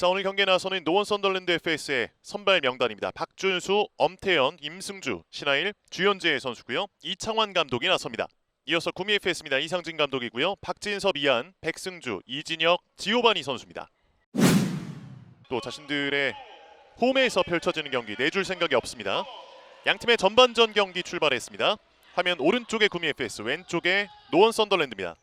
자 오늘 경기에 나서는 노원 썬더랜드 FS의 선발 명단입니다. 박준수, 엄태현, 임승주, 신하일, 주현재 선수고요. 이창환 감독이 나섭니다. 이어서 구미 FS입니다. 이상진 감독이고요. 박진섭, 이한, 백승주, 이진혁, 지오바니 선수입니다. 또 자신들의 홈에서 펼쳐지는 경기 내줄 생각이 없습니다. 양 팀의 전반전 경기 출발했습니다. 화면 오른쪽에 구미 FS, 왼쪽에 노원 썬더랜드입니다.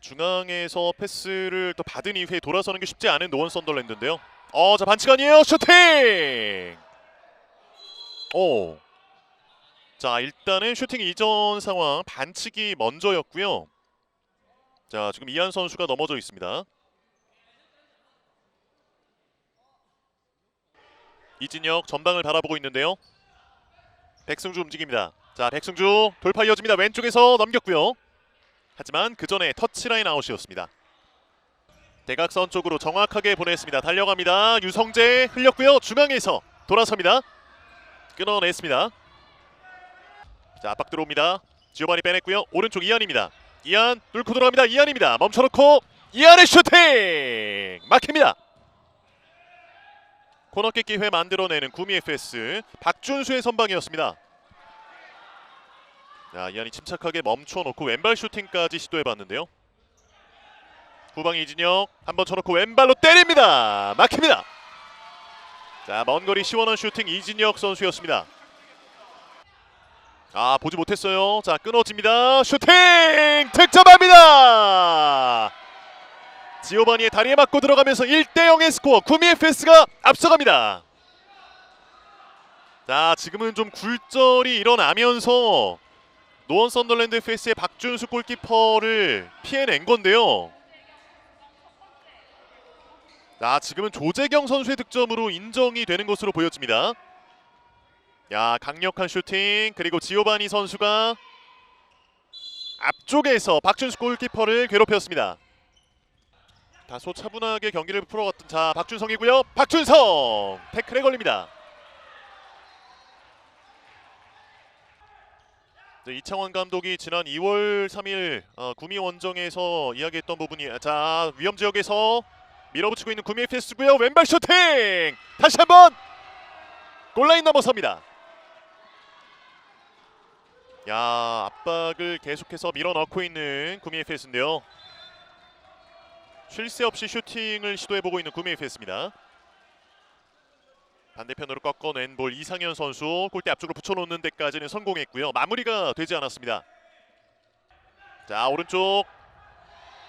중앙에서 패스를 또 받은 이후에 돌아서는 게 쉽지 않은 노원 썬더랜드인데요. 어, 자 반칙 아니에요. 슈팅! 오. 자, 일단은 슈팅 이전 상황 반칙이 먼저였고요. 자, 지금 이한 선수가 넘어져 있습니다. 이진혁 전방을 바라보고 있는데요. 백승주 움직입니다. 자, 백승주 돌파 이어집니다. 왼쪽에서 넘겼고요. 하지만 그 전에 터치라인 아웃이었습니다. 대각선 쪽으로 정확하게 보냈습니다. 달려갑니다. 유성재 흘렸고요. 중앙에서 돌아섭니다. 끊어냈습니다. 자 압박 들어옵니다. 지오바니 빼냈고요. 오른쪽 이한입니다. 이한 뚫고 들어갑니다. 이한입니다. 멈춰놓고 이한의 슈팅 막힙니다. 코너킥 기회 만들어내는 구미 FS 박준수의 선방이었습니다. 자, 이한이 침착하게 멈춰놓고 왼발 슈팅까지 시도해봤는데요. 후방 이진혁 한번 쳐놓고 왼발로 때립니다. 막힙니다. 자, 먼 거리 시원한 슈팅 이진혁 선수였습니다. 아, 보지 못했어요. 자, 끊어집니다. 슈팅! 득점합니다! 지오바니의 다리에 맞고 들어가면서 1대0의 스코어 구미 FS가 앞서갑니다. 자, 지금은 좀 굴절이 일어나면서 노원 썬더랜드 FS의 박준수 골키퍼를 피해낸 건데요. 자, 지금은 조재경 선수의 득점으로 인정이 되는 것으로 보여집니다. 야, 강력한 슈팅 그리고 지오바니 선수가 앞쪽에서 박준수 골키퍼를 괴롭혔습니다. 다소 차분하게 경기를 풀어갔던 자 박준성이고요. 박준성 태클에 걸립니다. 이창원 감독이 지난 2월 3일 어, 구미 원정에서 이야기했던 부분이 자 위험 지역에서 밀어붙이고 있는 구미 FS고요. 왼발 슈팅 다시 한번 골라인 넘어섭니다. 야 압박을 계속해서 밀어넣고 있는 구미 FS인데요. 쉴새 없이 슈팅을 시도해보고 있는 구미 FS입니다. 반대편으로 꺾어낸 볼 이상현 선수 골대 앞쪽으로 붙여놓는 데까지는 성공했고요. 마무리가 되지 않았습니다. 자 오른쪽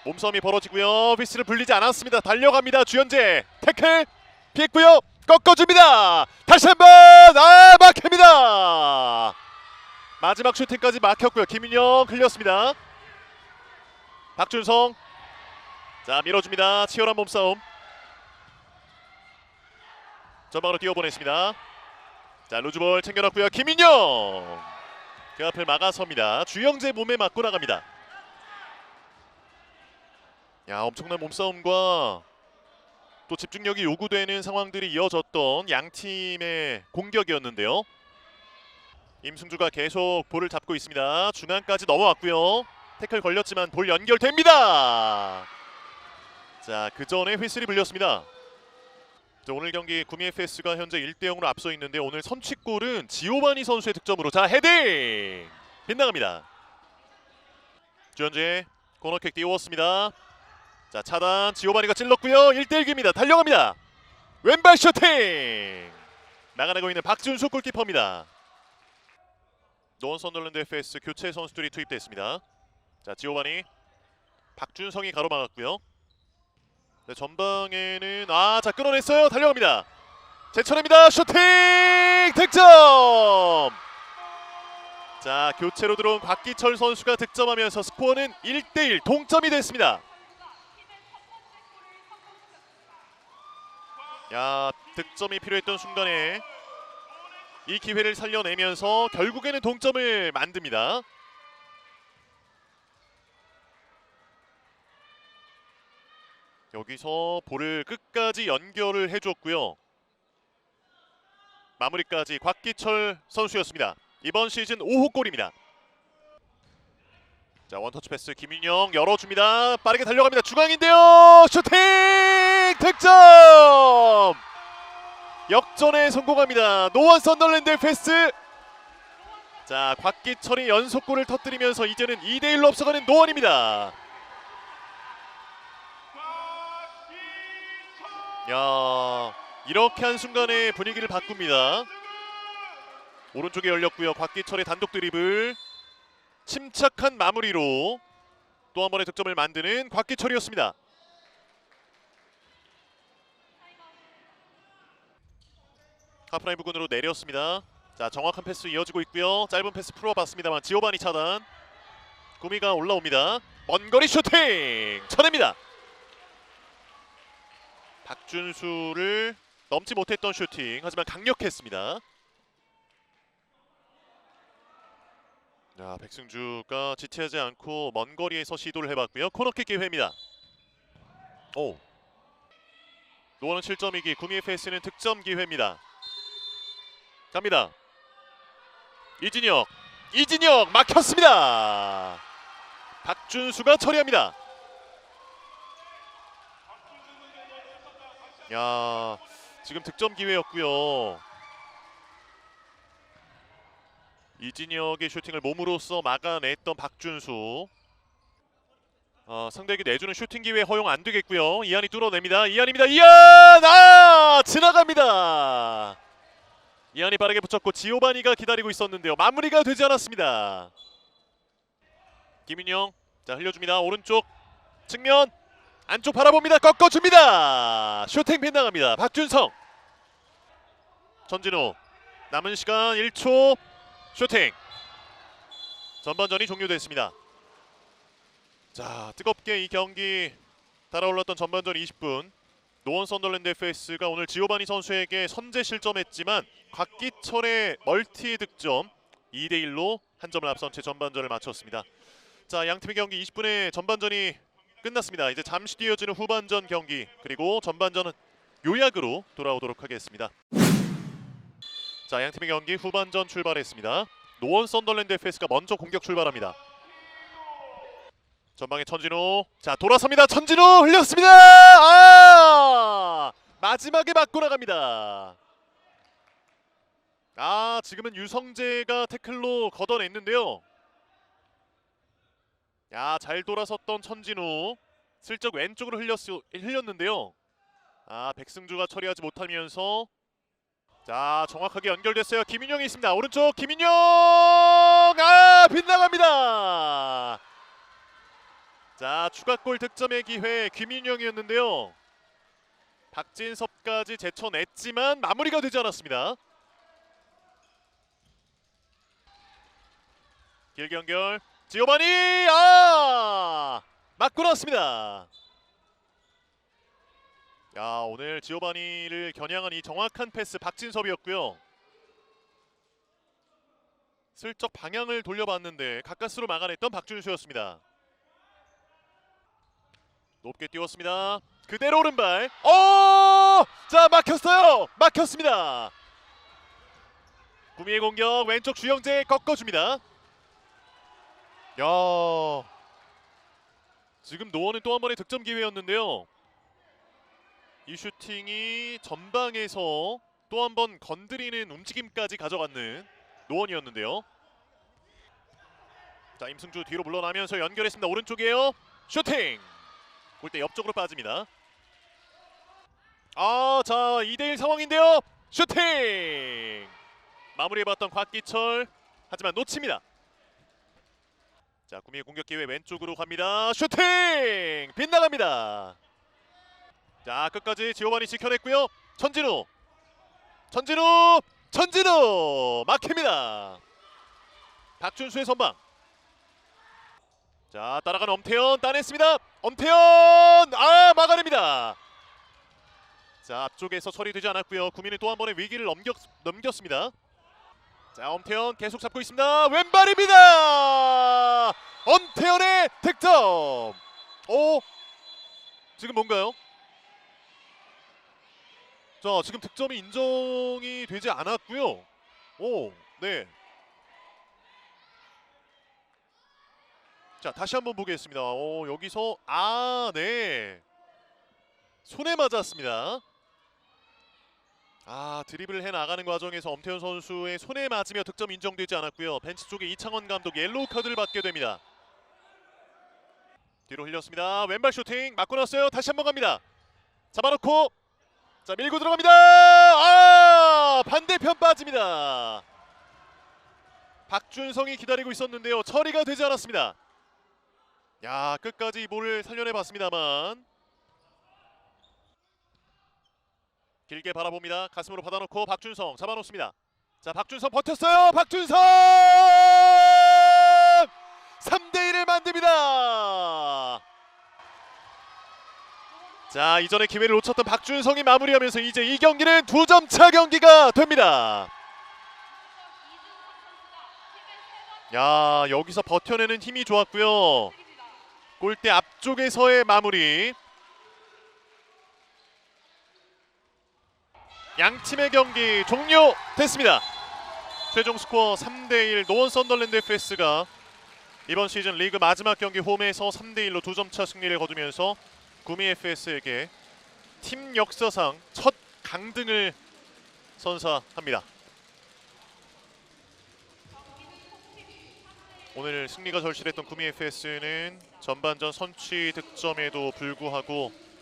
몸싸움이 벌어지고요. 휘스를 불리지 않았습니다. 달려갑니다. 주현재 태클 피했고요. 꺾어줍니다. 다시 한번 아 막힙니다. 마지막 슈팅까지 막혔고요. 김윤영 흘렸습니다. 박준성 자 밀어줍니다. 치열한 몸싸움. 전방으로 뛰어보냈습니다. 자 루즈볼 챙겨놨고요. 김인영 그 앞을 막아섭니다. 주영재 몸에 맞고 나갑니다. 야 엄청난 몸싸움과 또 집중력이 요구되는 상황들이 이어졌던 양 팀의 공격이었는데요. 임승주가 계속 볼을 잡고 있습니다. 중앙까지 넘어왔고요. 태클 걸렸지만 볼 연결됩니다. 자, 그 전에 휘슬이 불렸습니다. 자, 오늘 경기 구미 FS가 현재 1대 0으로 앞서 있는데 오늘 선취골은 지오바니 선수의 득점으로 자 헤딩 빗나갑니다. 주현재 코너킥 띄웠습니다. 자 차단 지오바니가 찔렀고요. 1대 1기입니다. 달려갑니다. 왼발 슈팅 나가내고 있는 박준수 골키퍼입니다. 노원 선덜랜드 FS 교체 선수들이 투입됐습니다. 자 지오바니 박준성이 가로막았고요. 네, 전방에는 아자 끊어냈어요. 달려갑니다. 제철입니다. 슈팅! 득점! 자 교체로 들어온 곽기철 선수가 득점하면서 스코어는 1대1 동점이 됐습니다. 야 득점이 필요했던 순간에 이 기회를 살려내면서 결국에는 동점을 만듭니다 여기서 볼을 끝까지 연결을 해줬고요. 마무리까지 곽기철 선수였습니다. 이번 시즌 5호 골입니다. 자 원터치 패스 김윤영 열어줍니다. 빠르게 달려갑니다. 중앙인데요. 슈팅 득점. 역전에 성공합니다. 노원 썬더랜드 패스. 자 곽기철이 연속골을 터뜨리면서 이제는 2대 1로 앞서가는 노원입니다. 야 이렇게 한 순간에 분위기를 바꿉니다. 오른쪽에 열렸고요. 곽기철의 단독 드리블 침착한 마무리로 또 한 번의 득점을 만드는 곽기철이었습니다. 하프라인 부근으로 내렸습니다. 자 정확한 패스 이어지고 있고요. 짧은 패스 풀어봤습니다만 지오바니 차단. 구미가 올라옵니다. 먼 거리 슈팅 쳐냅니다. 박준수를 넘지 못했던 슈팅 하지만 강력했습니다. 자 백승주가 지체하지 않고 먼 거리에서 시도를 해봤고요. 코너킥 기회입니다. 오 노원은 7점이기 구미의 패스는 득점 기회입니다. 갑니다. 이진혁 이진혁 막혔습니다. 박준수가 처리합니다. 야 지금 득점 기회였고요. 이진혁의 슈팅을 몸으로써 막아냈던 박준수. 어, 상대에게 내주는 슈팅 기회 허용 안 되겠고요. 이한이 뚫어냅니다. 이한입니다. 이한 아 지나갑니다. 이한이 빠르게 붙였고 지오바니가 기다리고 있었는데요. 마무리가 되지 않았습니다. 김윤영 자 흘려줍니다. 오른쪽 측면 안쪽 바라봅니다. 꺾어줍니다. 슈팅 빗나갑니다. 박준성 전진우 남은 시간 1초 슈팅 전반전이 종료됐습니다. 자 뜨겁게 이 경기 달아올랐던 전반전 20분 노원 썬더랜드 FS가 오늘 지오바니 선수에게 선제 실점했지만 곽기철의 멀티 득점 2대 1로 한 점을 앞선 채 전반전을 마쳤습니다. 자 양팀의 경기 20분의 전반전이 끝났습니다. 이제 잠시 뒤 이어지는 후반전 경기 그리고 전반전은 요약으로 돌아오도록 하겠습니다. 자 양팀의 경기 후반전 출발했습니다. 노원 썬더랜드 FS가 먼저 공격 출발합니다. 전방에 천진호 자 돌아섭니다. 천진호 흘렸습니다. 아 마지막에 맞고 나갑니다. 아 지금은 유성재가 태클로 걷어냈는데요. 야 잘 돌아섰던 천진우 슬쩍 왼쪽으로 흘렸, 흘렸는데요. 아 백승주가 처리하지 못하면서 자 정확하게 연결됐어요. 김인영이 있습니다. 오른쪽 김인영 아 빗나갑니다. 자 추가골 득점의 기회 김인영이었는데요. 박진섭까지 제쳐냈지만 마무리가 되지 않았습니다. 길게 연결 지오바니 아 맞고 나왔습니다. 야 오늘 지오바니를 겨냥한 이 정확한 패스 박진섭이었고요. 슬쩍 방향을 돌려봤는데 가까스로 막아냈던 박준수였습니다. 높게 띄웠습니다. 그대로 오른발. 어! 자 막혔어요. 막혔습니다. 구미의 공격 왼쪽 주영재 꺾어줍니다. 야 지금 노원은 또 한 번의 득점 기회였는데요. 이 슈팅이 전방에서 또 한 번 건드리는 움직임까지 가져가는 노원이었는데요. 자 임승주 뒤로 물러나면서 연결했습니다. 오른쪽이에요. 슈팅. 골대 옆쪽으로 빠집니다. 아 자 2대1 상황인데요. 슈팅. 마무리해봤던 곽기철 하지만 놓칩니다. 자 구미의 공격 기회 왼쪽으로 갑니다. 슈팅 빗나갑니다. 자 끝까지 지오바니 지켜냈고요. 천진우, 천진우, 천진우 막힙니다. 박준수의 선방. 자 따라가는 엄태현 따냈습니다. 엄태현 아 막아냅니다. 자 앞쪽에서 처리되지 않았고요. 구민은 또한 번의 위기를 넘겼, 넘겼습니다. 자 엄태현 계속 잡고 있습니다. 왼발입니다. 엄태현의 득점. 오 지금 뭔가요? 자 지금 득점이 인정이 되지 않았고요. 오 네. 자 다시 한번 보겠습니다. 오, 여기서 아 네. 손에 맞았습니다. 아 드리블을 해 나가는 과정에서 엄태훈 선수의 손에 맞으며 득점 인정되지 않았고요. 벤치 쪽에 이창원 감독 옐로우 카드를 받게 됩니다. 뒤로 흘렸습니다. 왼발 슈팅 맞고 났어요. 다시 한번 갑니다. 잡아놓고 자 밀고 들어갑니다. 아 반대편 빠집니다. 박준성이 기다리고 있었는데요. 처리가 되지 않았습니다. 야 끝까지 이 볼을 살려내 봤습니다만 길게 바라봅니다. 가슴으로 받아놓고 박준성 잡아놓습니다. 자 박준성 버텼어요. 박준성 3대 1을 만듭니다. 자 이전에 기회를 놓쳤던 박준성이 마무리하면서 이제 이 경기는 두 점 차 경기가 됩니다. 야 여기서 버텨내는 힘이 좋았고요. 골대 앞쪽에서의 마무리. 양 팀의 경기 종료됐습니다. 최종 스코어 3대1 노원 썬더랜드 FS가 이번 시즌 리그 마지막 경기 홈에서 3대1로 두 점 차 승리를 거두면서 구미 FS에게 팀 역사상 첫 강등을 선사합니다. 오늘 승리가 절실했던 구미 FS는 전반전 선취 득점에도 불구하고